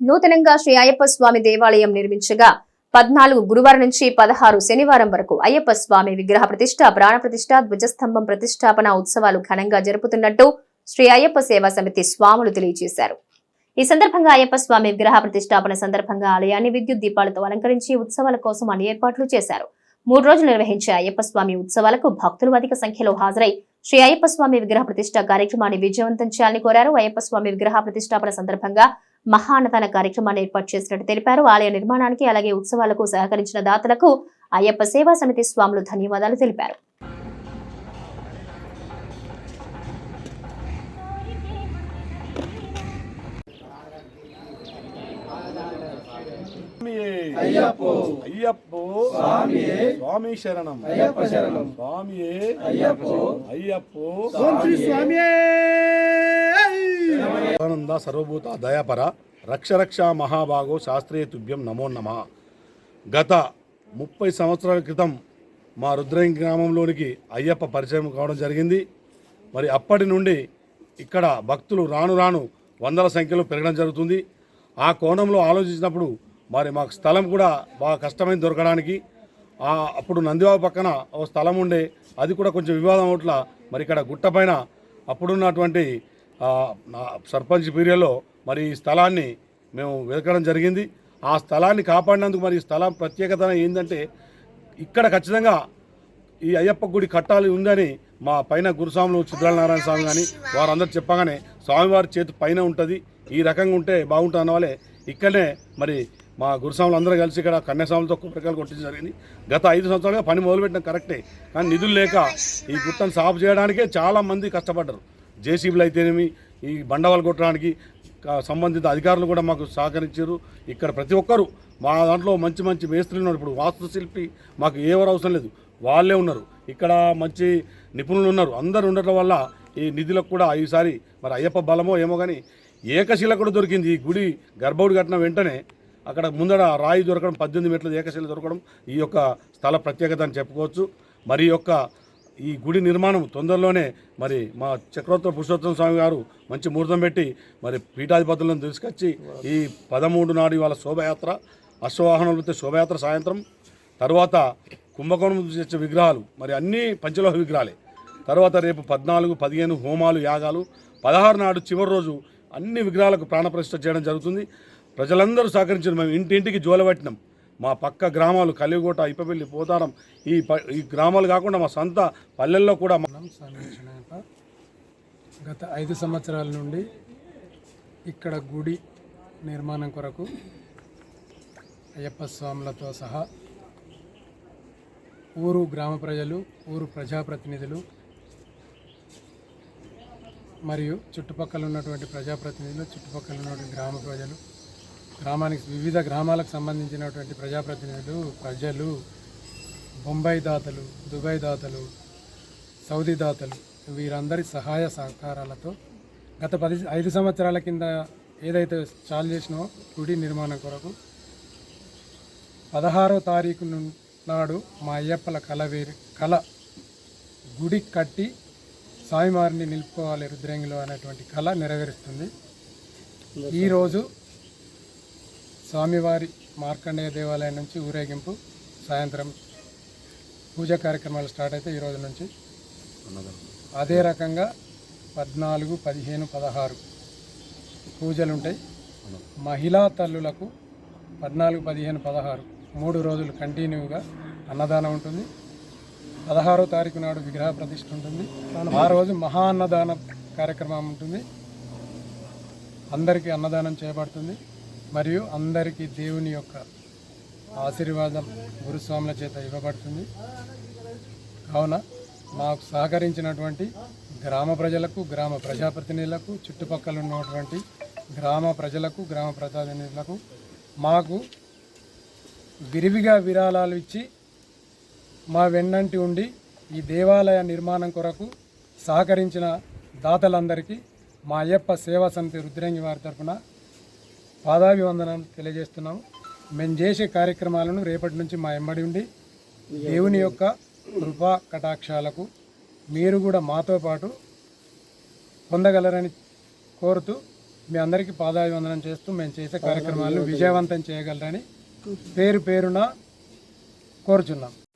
నూతనంగా శ్రీ అయ్యప్ప స్వామి దేవాలయం నిర్మించగా పద్నాలుగు గురువారం నుంచి పదహారు శనివారం వరకు అయ్యప్ప స్వామి విగ్రహ ప్రతిష్ట ప్రాణప్రతిష్ట ధ్వజస్తంభం ప్రతిష్టాపన ఉత్సవాలు ఘనంగా జరుపుతున్నట్టు శ్రీ అయ్యప్ప సేవా సమితి స్వాములు తెలియజేశారు. ఈ సందర్భంగా అయ్యప్ప స్వామి విగ్రహ ప్రతిష్టాపన సందర్భంగా ఆలయాన్ని విద్యుత్ దీపాలతో అలంకరించి ఉత్సవాల కోసం అన్ని ఏర్పాట్లు చేశారు. మూడు రోజులు నిర్వహించే అయ్యప్ప స్వామి ఉత్సవాలకు భక్తులు అధిక సంఖ్యలో హాజరై శ్రీ అయ్యప్ప స్వామి విగ్రహ ప్రతిష్ట కార్యక్రమాన్ని విజయవంతం చేయాలని కోరారు. అయ్యప్ప స్వామి విగ్రహ ప్రతిష్టాపన సందర్భంగా మహాన్నదాన కార్యక్రమాన్ని ఏర్పాటు చేసినట్టు తెలిపారు. ఆలయ నిర్మాణానికి అలాగే ఉత్సవాలకు సహకరించిన దాతలకు అయ్యప్ప సేవా సమితి స్వాములు ధన్యవాదాలు తెలిపారు. అయ్యప్పో. అయ్యప్పో. స్వామియే స్వామి శరణం. అయ్యప్ప శరణం. స్వామియే అయ్యప్పో. అయ్యప్పో. స్వామియే ఆనంద సర్వభూత దయాపర రక్షరక్ష మహాభాగో శాస్త్రీయ తుభ్యం నమో నమ. గత ముప్పై సంవత్సరాల క్రితం మా రుద్రయం గ్రామంలోనికి అయ్యప్ప పరిచయం కావడం జరిగింది. మరి అప్పటి నుండి ఇక్కడ భక్తులు రాను రాను వందల సంఖ్యలో పెరగడం జరుగుతుంది. ఆ కోణంలో ఆలోచించినప్పుడు మరి మాకు స్థలం కూడా బాగా కష్టమైంది దొరకడానికి. అప్పుడు నందిబాబు పక్కన ఒక స్థలం ఉండే అది కూడా కొంచెం వివాదం అవుట్ల. మరి ఇక్కడ గుట్టపైన అప్పుడున్నటువంటి సర్పంచ్ పీరియడ్లో మరి ఈ స్థలాన్ని మేము వెతకడం జరిగింది. ఆ స్థలాన్ని కాపాడినందుకు మరి ఈ స్థలం ప్రత్యేకత ఏంటంటే ఇక్కడ ఖచ్చితంగా ఈ అయ్యప్ప గుడి కట్టాలి ఉందని మా పైన గురుస్వాములు చిద్రాలనారాయణ స్వామి కానీ వారందరూ చెప్పగానే స్వామివారి చేతి పైన ఉంటుంది. ఈ రకంగా ఉంటే బాగుంటుంది అన్న వాళ్ళే. ఇక్కడనే మరి మా గురుస్వాములు అందరూ కలిసి ఇక్కడ కన్యాస్వాములతో కొబ్బరికాయలు కొట్టించడం జరిగింది. గత ఐదు సంవత్సరాలుగా పని మొదలుపెట్టడం కరెక్టే. కానీ నిధులు లేక ఈ గుట్టను సాఫ్ చేయడానికే చాలా మంది కష్టపడ్డారు. జేసీబీలు అయితేనేమి ఈ బండవాలు కొట్టడానికి సంబంధిత అధికారులు కూడా మాకు సహకరించారు. ఇక్కడ ప్రతి ఒక్కరు మా దాంట్లో మంచి మంచి మేస్త్రులు ఉన్నారు. ఇప్పుడు వాస్తుశిల్పి మాకు ఎవరు అవసరం లేదు. వాళ్ళే ఉన్నారు. ఇక్కడ మంచి నిపుణులు ఉన్నారు. అందరు ఉండటం వల్ల ఈ నిధులకు కూడా ఈసారి మరి అయ్యప్ప బలమో ఏమో కానీ ఏకశిల కూడా దొరికింది. ఈ గుడి గర్భవుడి కట్టిన వెంటనే అక్కడ ముందర రాయి దొరకడం పద్దెనిమిది మెట్ల ఏకశిల దొరకడం ఈ యొక్క స్థల ప్రత్యేకత అని చెప్పుకోవచ్చు. మరి యొక్క ఈ గుడి నిర్మాణం తొందరలోనే మరి మా చక్రోత్తర పురుషోత్తమ స్వామి గారు మంచి ముహూర్తం పెట్టి మరి పీఠాధిపతులను తీసుకొచ్చి ఈ పదమూడు నాడు ఇవాళ శోభయాత్ర అశ్వవాహనాలతో శోభయాత్ర సాయంత్రం తర్వాత కుంభకోణం తెచ్చే విగ్రహాలు మరి అన్నీ పంచలోహ విగ్రహాలే. తర్వాత రేపు పద్నాలుగు పదిహేను హోమాలు యాగాలు పదహారు నాడు చివరి రోజు అన్ని విగ్రహాలకు ప్రాణప్రతిష్ఠ చేయడం జరుగుతుంది. ప్రజలందరూ సహకరించిన మేము ఇంటింటికి జోలబట్టినాం. మా పక్క గ్రామాలు కలిగోట ఇప్పవెల్లి పోతారం. ఈ ప ఈ గ్రామాలు కాకుండా మా సొంత పల్లెల్లో కూడా మనం సమీక్షణత గత ఐదు సంవత్సరాల నుండి ఇక్కడ గుడి నిర్మాణం కొరకు అయ్యప్ప స్వాములతో సహా ఊరు గ్రామ ప్రజలు ఊరు ప్రజాప్రతినిధులు మరియు చుట్టుపక్కల ఉన్నటువంటి ప్రజాప్రతినిధులు చుట్టుపక్కల ఉన్నటువంటి గ్రామ ప్రజలు గ్రామానికి వివిధ గ్రామాలకు సంబంధించినటువంటి ప్రజాప్రతినిధులు ప్రజలు బొంబాయి దాతలు దుబాయ్ దాతలు సౌదీ దాతలు వీరందరి సహాయ సహకారాలతో గత పది ఐదు సంవత్సరాల కింద ఏదైతే చాలు చేసినో గుడి నిర్మాణం కొరకు పదహారో తారీఖు నాడు మా అయ్యప్పల కళ వేరు కళ గుడి కట్టి స్వామివారిని నిలుపుకోవాలి రుద్రంగిలో అనేటువంటి కళ నెరవేరుస్తుంది. ఈరోజు స్వామివారి మార్కండేయ దేవాలయం నుంచి ఊరేగింపు సాయంత్రం పూజా కార్యక్రమాలు స్టార్ట్ అయితే ఈ రోజు నుంచి. అదే రకంగా పద్నాలుగు పదిహేను పదహారు పూజలు ఉంటాయి. మహిళా తల్లులకు పద్నాలుగు పదిహేను పదహారు మూడు రోజులు కంటిన్యూగా అన్నదానం ఉంటుంది. పదహారో తారీఖు నాడు విగ్రహ ప్రతిష్ఠ ఉంటుంది. ఆ రోజు మహా అన్నదాన కార్యక్రమం ఉంటుంది. అందరికీ అన్నదానం చేయబడుతుంది. మరియు అందరికీ దేవుని యొక్క ఆశీర్వాదం గురుస్వాముల చేత ఇవ్వబడుతుంది. కావున మాకు సహకరించినటువంటి గ్రామ ప్రజలకు గ్రామ ప్రజాప్రతినిధులకు చుట్టుపక్కల ఉన్నటువంటి గ్రామ ప్రజలకు గ్రామ ప్రజాప్రతినిధులకు మాకు విరివిగా విరాళాలు ఇచ్చి మా వెన్నంటి ఉండి ఈ దేవాలయ నిర్మాణం కొరకు సహకరించిన దాతలందరికీ మా అయ్యప్ప సేవా సమితి రుద్రంగి వారి తరఫున పాదాభివందనాలు తెలియజేస్తున్నాము. మేము చేసే కార్యక్రమాలను రేపటి నుంచి మా ఎంబడి ఉండి దేవుని యొక్క కృపా కటాక్షాలకు మీరు కూడా మాతో పాటు పొందగలరని కోరుతూ మీ అందరికీ పాదాభివందనం చేస్తూ మేము చేసే కార్యక్రమాలను విజయవంతం చేయగలరని పేరు పేరున కోరుచున్నాం.